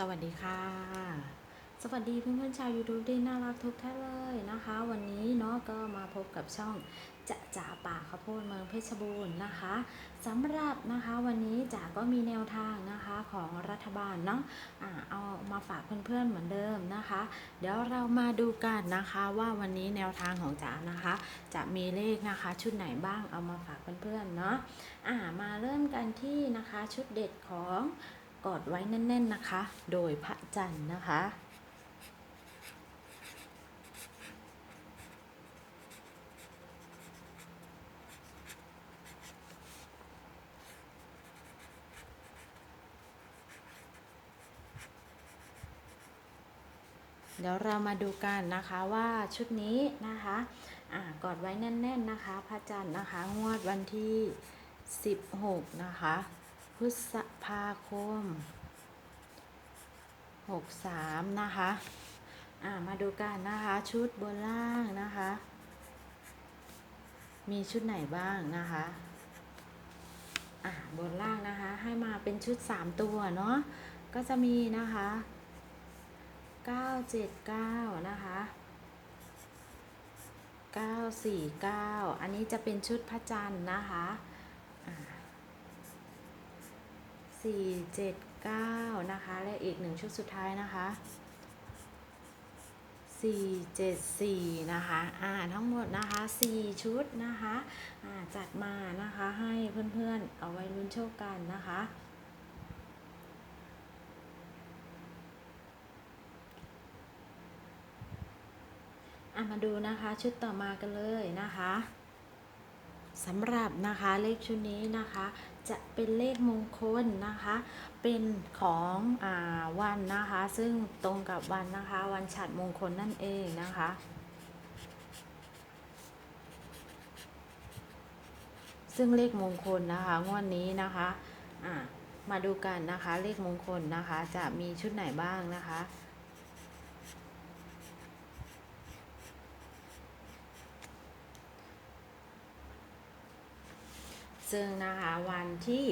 สวัสดีค่ะ สวัสดีเพื่อนๆชาว YouTube ที่น่ารักทุกท่านเลยนะคะ วันนี้เนาะก็มาพบกับช่องจะจ่าป่าข้าวโพดเมืองเพชรบูรณ์นะคะสำหรับนะคะวันนี้จ๋าก็มีแนวทางนะคะของรัฐบาลเนาะอ่าเอามาฝากเพื่อนๆเหมือนเดิมนะคะ เดี๋ยวเรามาดูกันนะคะว่าวันนี้แนวทางของจ๋านะคะ จะมีเลขนะคะชุดไหนบ้างเอามาฝากเพื่อนๆเนาะอ่ามาเริ่มกันที่นะคะชุดเด็ดของ กอดไว้แน่น ๆนะคะ โดยพระจันทร์นะคะ เดี๋ยวเรามาดูกันนะคะว่าชุดนี้นะคะอ่ากอดไว้แน่น ๆนะคะ พระจันทร์นะคะ งวดวันที่ 16 นะคะ พฤษภาคม 63 นะคะ อ่ามาดูกันนะคะ ชุดบนล่างนะคะ มีชุดไหนบ้างนะคะอ่าบนล่างนะคะ ให้มาเป็นชุด 3 ตัวเนาะ ก็จะมีนะคะ 979 นะคะ949 อันนี้จะเป็นชุดพระจันทร์นะคะ สี่เจ็ดเก้านะคะ และอีกหนึ่งชุดสุดท้ายนะคะสี่เจ็ดสี่นะคะอ่าทั้งหมดนะคะสี่ชุดนะคะอ่าจัดมานะคะให้เพื่อนๆเอาไว้ลุ้นโชคกันนะคะอะมาดูนะคะชุดต่อมากันเลยนะคะ สำหรับนะคะเลขชุดนี้นะคะจะเป็นเลขมงคลนะคะ เป็นของอวันนะคะ ซึ่งตรงกับวันนะคะ วันฉัดมงคลนั่นเองนะคะซึ่งเลขมงคลนะคะงวดนี้นะคะอ่ามาดูกันนะคะเลขมงคลนะคะจะมีชุดไหนบ้างนะคะ ซึ่งนะคะวันที่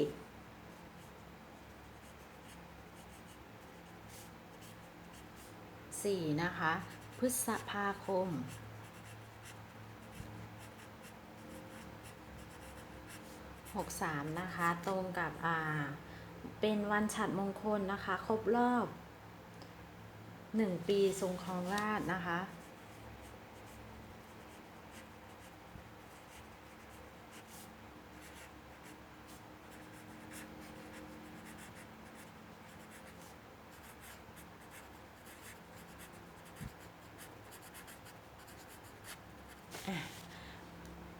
สี่นะคะ พฤษภาคม หกสามนะคะ ตรงกับอ่า เป็นวันฉัดมงคลนะคะ ครบรอบหนึ่งปีทรงครองราชนะคะ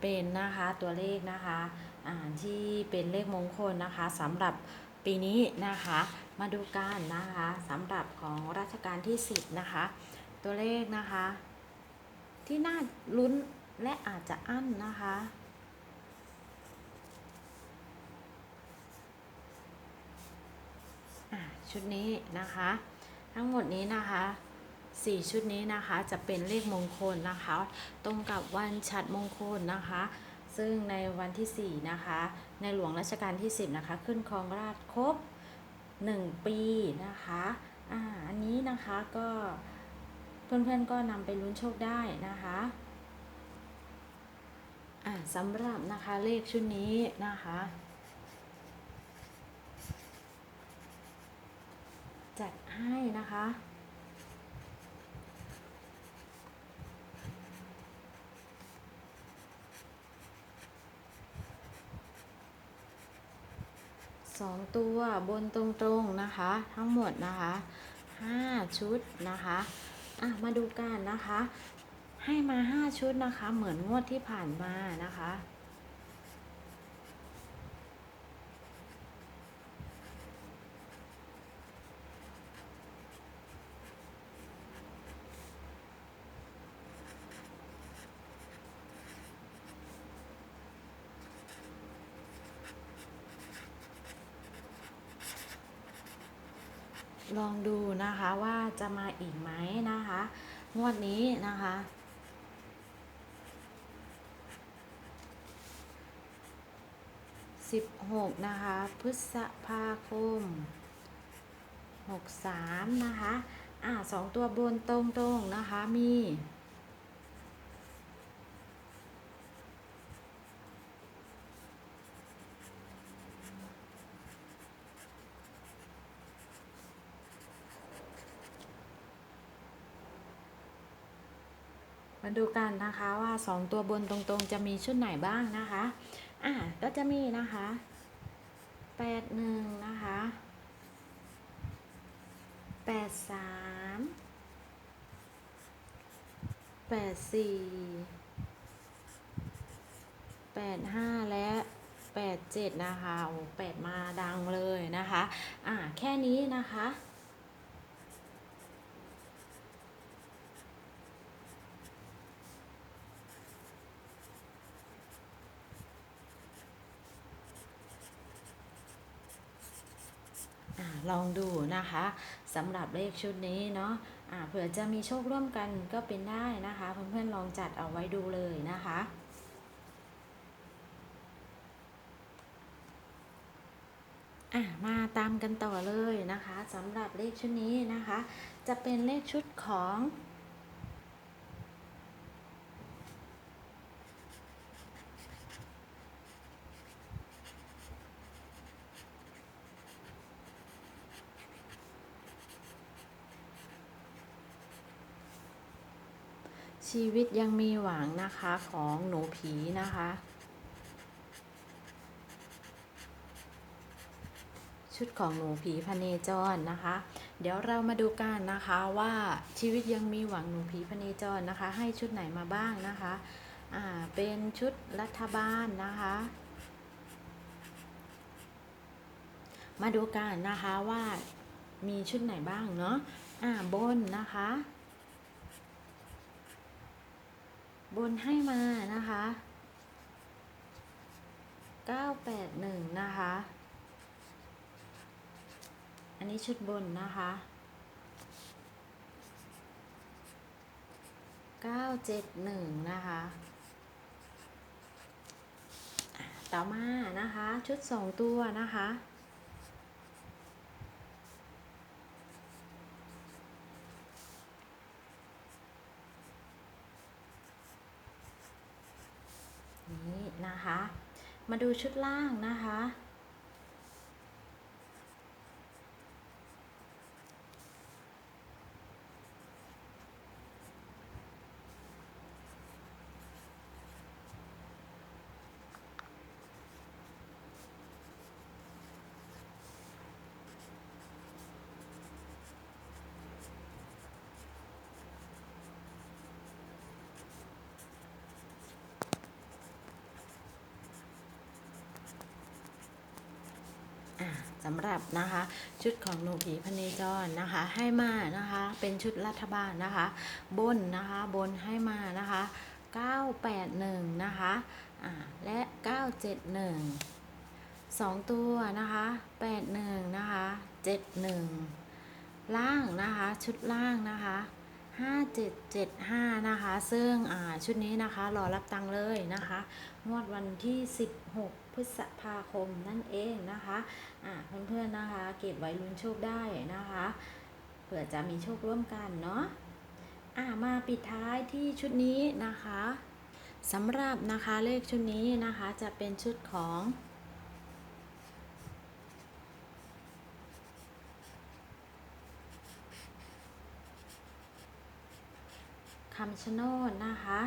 เป็นนะคะตัวเลขนะคะอ่าที่เป็นเลขมงคลนะคะสำหรับปีนี้นะคะมาดูกันนะคะสำหรับของรัชกาลที่ 10 นะคะ ตัวเลขนะคะ ที่น่าลุ้นและอาจจะอั้นนะคะอะชุดนี้นะคะ ทั้งหมดนี้นะคะ สี่ชุดนี้นะคะ จะเป็นเลขมงคลนะคะ ตรงกับวันฉัดมงคลนะคะ ซึ่งในวันที่ 4 นะคะ ในหลวงรัชกาลที่ 10 นะคะ ขึ้นครองราชครบ 1 ปีนะคะอ่าอันนี้นะคะก็เพื่อนๆก็นำไปลุ้นโชคได้นะคะอ่าสำหรับนะคะเลขชุดนี้นะคะจัดให้นะคะ สองตัวบนตรงๆนะคะ ทั้งหมดนะคะห้าชุดนะคะอะมาดูกันนะคะ ให้มาห้าชุดนะคะ เหมือนงวดที่ผ่านมานะคะ ลองดูนะคะว่าจะมาอีกไหมนะคะ งวดนี้นะคะสิบหกนะคะ พฤษภาคมหกสามนะคะ อ่าสองตัวบนตรงๆนะคะมี ดูกันนะคะว่าสองตัวบนตรงๆ จะมีชุดไหนบ้างนะคะ อ่าก็จะมีนะคะแปดหนึ่งนะคะแปดสามแปดสี่แปดห้าและแปดเจ็ดนะคะโอ้แปดมาดังเลยนะคะ อ่าแค่นี้นะคะ ลองดูนะคะสำหรับเลขชุดนี้เนาะะเผื่อจะมีโชคร่วมกันก็เป็นได้นะคะเพื่อนๆลองจัดเอาไว้ดูเลยนะคะอะมาตามกันต่อเลยนะคะสำหรับเลขชุดนี้นะคะ จะเป็นเลขชุดของ ชีวิตยังมีหวังนะคะของหนูผีนะคะ ชุดของหนูผีพเนจรนะคะ เดี๋ยวเรามาดูกันนะคะว่าชีวิตยังมีหวังหนูผีพเนจรนะคะ ให้ชุดไหนมาบ้างนะคะอ่าเป็นชุดรัฐบาลนะคะมาดูกันนะคะว่ามีชุดไหนบ้างเนาะ อ่าบนนะคะ บนให้มานะคะ 981 นะคะ อันนี้ชุดบนนะคะ 971 นะคะ ต่อมานะคะชุด 2 ตัวนะคะ นี้นะคะ มาดูชุดล่างนะคะ อ่า สำหรับนะคะชุดของหนูผีพเนจรนะคะ ให้มานะคะเป็นชุดรัฐบาลนะคะ บนนะคะบนให้มานะคะ 981 นะคะอ่าและ 971 2 ตัวนะคะ 81 นะคะ 71 ล่างนะคะ ชุดล่างนะคะ 5775 นะคะ ซึ่งชุดนี้นะคะรอรับตังเลยนะคะงวดวันที่ 16 พฤษภาคมนั่นเองนะคะอ่าเพื่อนๆนะคะ เก็บไว้ลุ้นโชคได้นะคะเผื่อจะมีโชคร่วมกันเนาะอ่ามาปิดท้ายที่ชุดนี้นะคะสำหรับนะคะเลขชุดนี้นะคะจะเป็นชุดของ คำชะโนดนะคะ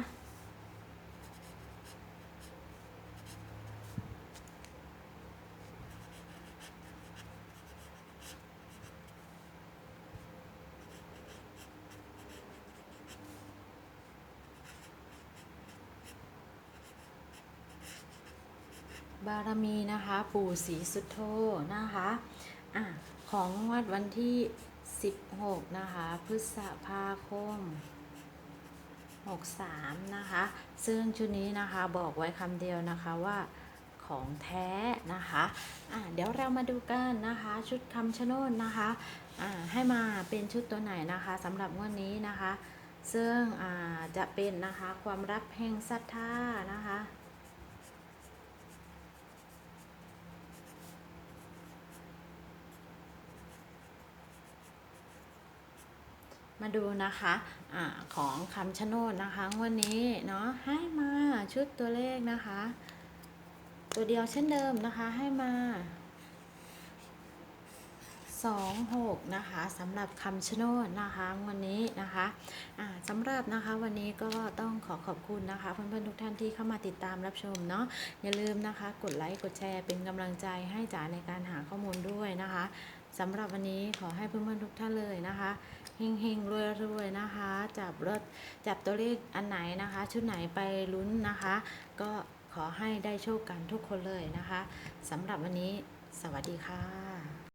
บารมีนะคะ ปู่ศรีสุโธนะคะอะของวัดวันที่ 16 นะคะ พฤษภาคม 63 นะคะ ซึ่งชุดนี้นะคะบอกไว้คำเดียวนะคะว่าของแท้นะคะอะเดี๋ยวเรามาดูกันนะคะ ชุดคำชะโนดนะคะอะให้มาเป็นชุดตัวไหนนะคะสำหรับงวดนนี้นะคะ ซึ่งอ่าจะเป็นนะคะความรับแห่งศรัทธานะคะ มาดูนะคะอ่าของคำชะโนดนะคะวันนี้เนาะให้มาชุดตัวเลขนะคะ ตัวเดียวเช่นเดิมนะคะให้มาสองหกนะคะสำหรับคำชะโนดนะคะวันนี้นะคะอ่าสำหรับนะคะวันนี้ก็ต้องขอขอบคุณนะคะเพื่อนๆทุกท่านที่เข้ามาติดตามรับชมเนาะอย่าลืมนะคะ กดไลค์กดแชร์เป็นกำลังใจให้จ๋าในการหาข้อมูลด้วยนะคะสำหรับวันนี้ขอให้เพื่อนๆทุกท่านเลยนะคะ เฮงเฮงรวยรวยๆนะคะ จับรถจับตัวเลขอันไหนนะคะ ชุดไหนไปลุ้นนะคะ ก็ขอให้ได้โชคกันทุกคนเลยนะคะสำหรับวันนี้ สวัสดีค่ะ